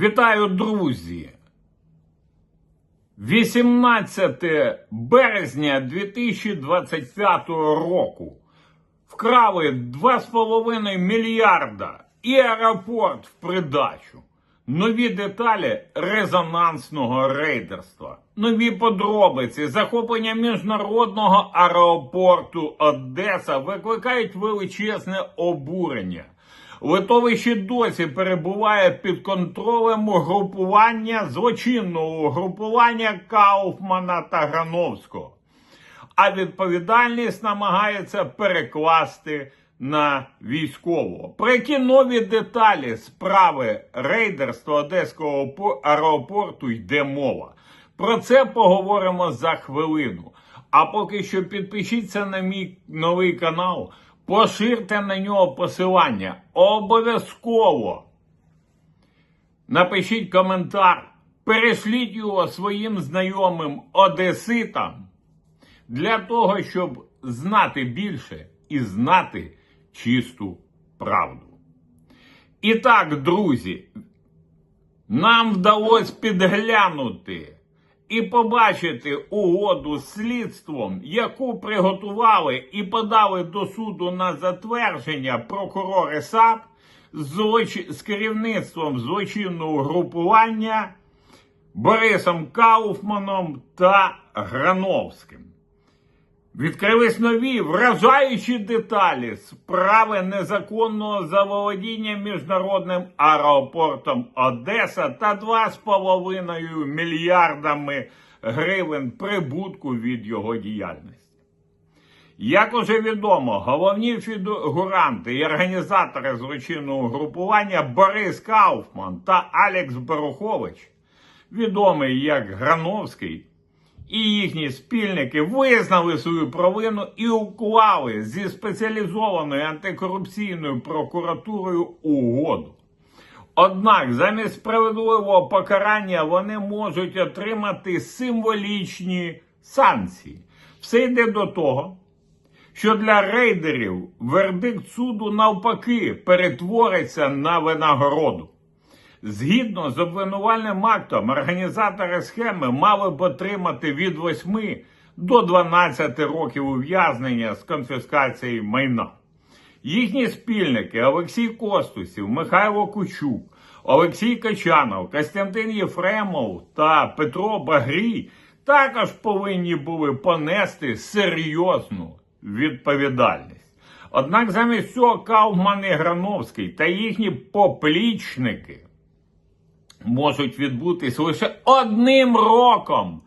Вітаю, друзі! 18 березня 2025 року вкрали 2,5 мільярда і аеропорт в придачу. Нові деталі резонансного рейдерства, нові подробиці захоплення міжнародного аеропорту Одеса викликають величезне обурення. Литовище досі перебуває під контролем угрупування злочинного угрупування Кауфмана та Грановського, а відповідальність намагається перекласти на військового. Про які нові деталі справи рейдерства Одеського аеропорту йде мова? Про це поговоримо за хвилину. А поки що підпишіться на мій новий канал, поширте на нього посилання. Обов'язково напишіть коментар, перешліть його своїм знайомим одеситам для того, щоб знати більше і знати чисту правду. І так, друзі, нам вдалося підглянути і побачити угоду з слідством, яку приготували і подали до суду на затвердження прокурори САП з, керівництвом злочинного групування Борисом Кауфманом та Грановським. Відкрились нові вражаючі деталі справи незаконного заволодіння міжнародним аеропортом Одеса та 2,5 мільярдами гривень прибутку від його діяльності. Як уже відомо, головні фігуранти і організатори злочинного групування Борис Кауфман та Алекс Берухович, відомий як Грановський, і їхні спільники визнали свою провину і уклали зі спеціалізованою антикорупційною прокуратурою угоду. Однак замість справедливого покарання вони можуть отримати символічні санкції. Все йде до того, що для рейдерів вердикт суду навпаки перетвориться на винагороду. Згідно з обвинувальним актом, організатори схеми мали б отримати від 8 до 12 років ув'язнення з конфіскації майна. Їхні спільники Олексій Костусів, Михайло Кучук, Олексій Качанов, Костянтин Єфремов та Петро Багрій також повинні були понести серйозну відповідальність. Однак замість цього Кауфман і Грановський та їхні поплічники можуть відбутись лише одним роком.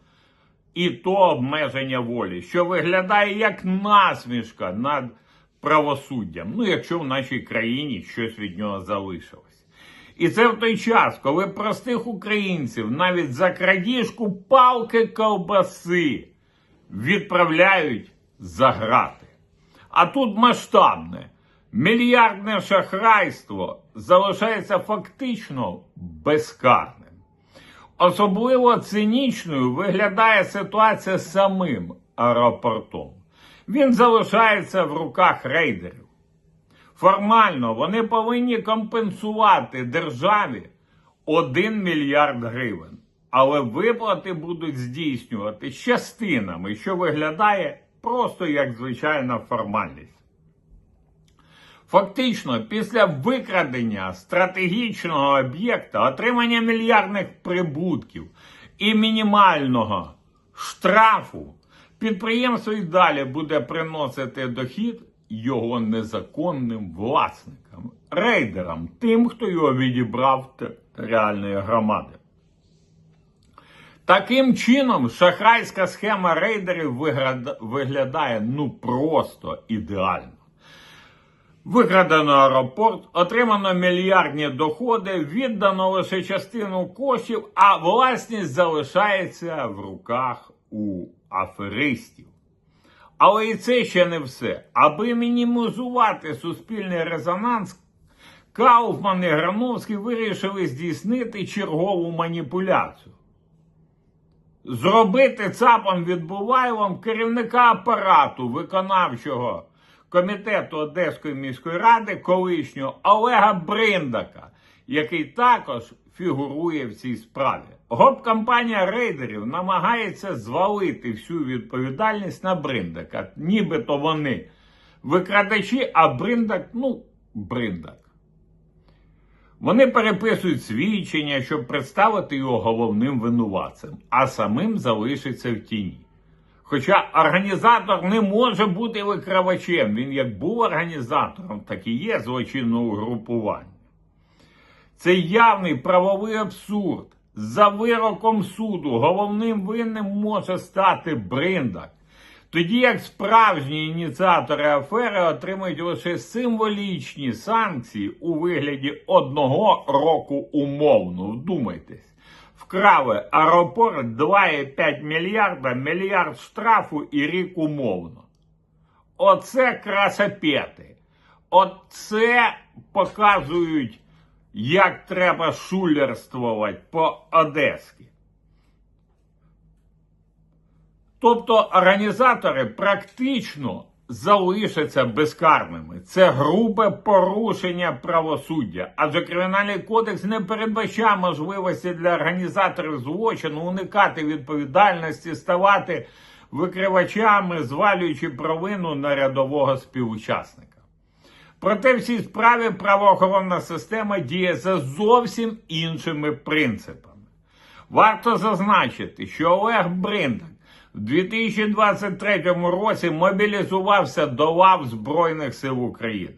І то обмеження волі, що виглядає як насмішка над правосуддям. Ну, якщо в нашій країні щось від нього залишилось. І це в той час, коли простих українців навіть за крадіжку палки ковбаси відправляють за грати. А тут масштабне мільярдне шахрайство залишається фактично безкарним. Особливо цинічною виглядає ситуація з самим аеропортом. Він залишається в руках рейдерів. Формально вони повинні компенсувати державі 1 мільярд гривень, але виплати будуть здійснювати частинами, що виглядає просто як звичайна формальність. Фактично, після викрадення стратегічного об'єкта, отримання мільярдних прибутків і мінімального штрафу, підприємство і далі буде приносити дохід його незаконним власникам, рейдерам, тим, хто його відібрав територіальної громади. Таким чином, шахрайська схема рейдерів виглядає ну просто ідеально. Викрадено аеропорт, отримано мільярдні доходи, віддано лише частину коштів, а власність залишається в руках у аферистів. Але і це ще не все. Аби мінімізувати суспільний резонанс, Кауфман і Грановський вирішили здійснити чергову маніпуляцію. Зробити ЦАПом Відбуваєвом керівника апарату виконавчого комітету Одеської міської ради колишнього Олега Бриндака, який також фігурує в цій справі. Гоп-компанія рейдерів намагається звалити всю відповідальність на Бриндака, нібито вони викрадачі, а Бриндак, ну, Бриндак. Вони переписують свідчення, щоб представити його головним винуватцем, а самим залишиться в тіні. Хоча організатор не може бути викривачем, він як був організатором, так і є злочинного угрупування. Це явний правовий абсурд. За вироком суду головним винним може стати Бриндак. Тоді як справжні ініціатори афери отримують лише символічні санкції у вигляді одного року умовно. Вдумайтесь. Вкрали аеропорт 2,5 мільярда, мільярд штрафу і рік умовно. Оце красапети. Оце показують, як треба шулерствувати по-одеськи. Тобто організатори практично залишаться безкарними. Це грубе порушення правосуддя, адже кримінальний кодекс не передбачає можливості для організаторів злочину уникати відповідальності, ставати викривачами, звалюючи провину на рядового співучасника. Проте в цій справі правоохоронна система діє за зовсім іншими принципами. Варто зазначити, що Олег Бриндак в 2023 році мобілізувався до лав Збройних сил України.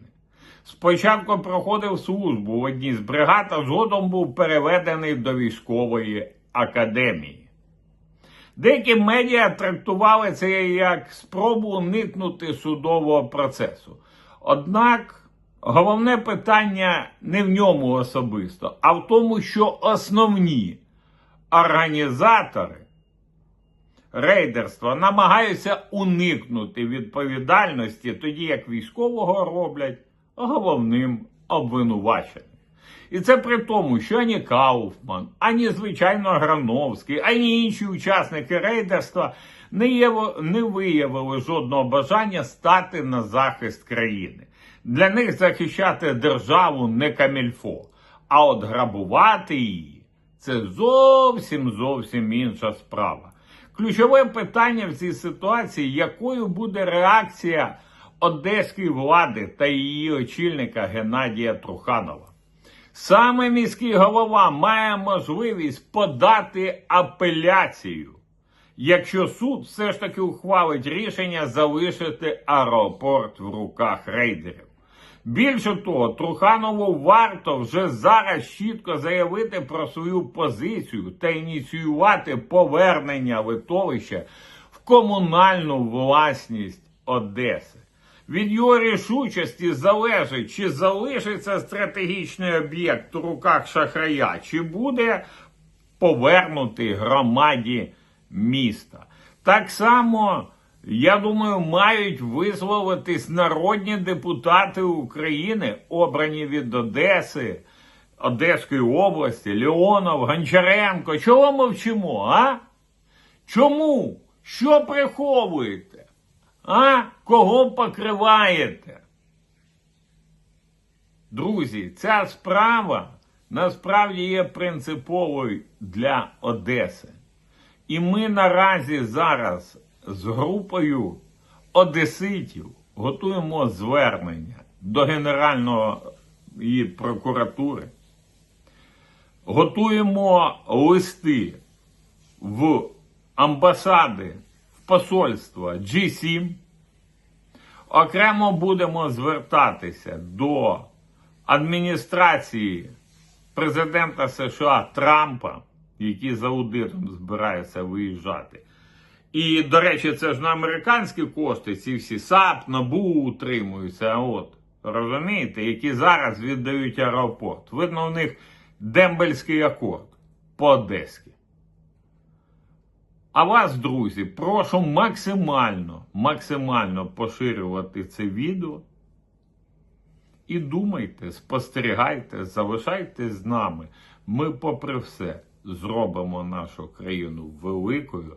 Спочатку проходив службу в одній з бригад, а згодом був переведений до військової академії. Деякі медіа трактували це як спробу уникнути судового процесу. Однак головне питання не в ньому особисто, а в тому, що основні організатори рейдерства намагаються уникнути відповідальності, тоді як військового роблять головним обвинуваченим. І це при тому, що ані Кауфман, ані, звичайно, Грановський, ані інші учасники рейдерства не, є, не виявили жодного бажання стати на захист країни. Для них захищати державу не камільфо, а от грабувати її це зовсім зовсім інша справа. Ключове питання в цій ситуації, якою буде реакція одеської влади та її очільника Геннадія Труханова. Саме міський голова має можливість подати апеляцію, якщо суд все ж таки ухвалить рішення залишити аеропорт в руках рейдерів. Більше того, Труханову варто вже зараз чітко заявити про свою позицію та ініціювати повернення литовища в комунальну власність Одеси. Від його рішучості залежить, чи залишиться стратегічний об'єкт у руках шахрая, чи буде повернутий громаді міста. Так само. Я думаю, мають висловитись народні депутати України, обрані від Одеси, Одеської області, Леонов, Гончаренко. Чого мовчимо, а? Чому? Що приховуєте? А? Кого покриваєте? Друзі, ця справа насправді є принциповою для Одеси. І ми наразі зараз з групою одеситів готуємо звернення до Генеральної прокуратури, готуємо листи в амбасади, в посольства G7. Окремо будемо звертатися до адміністрації президента США Трампа, який за аудитом збирається виїжджати. І, до речі, це ж на американські кошти, ці всі САП, НАБУ утримуються, от, розумієте, які зараз віддають аеропорт. Видно, у них дембельський акорд по-одеськи. А вас, друзі, прошу максимально, максимально поширювати це відео. І думайте, спостерігайте, залишайтесь з нами. Ми, попри все, зробимо нашу країну великою,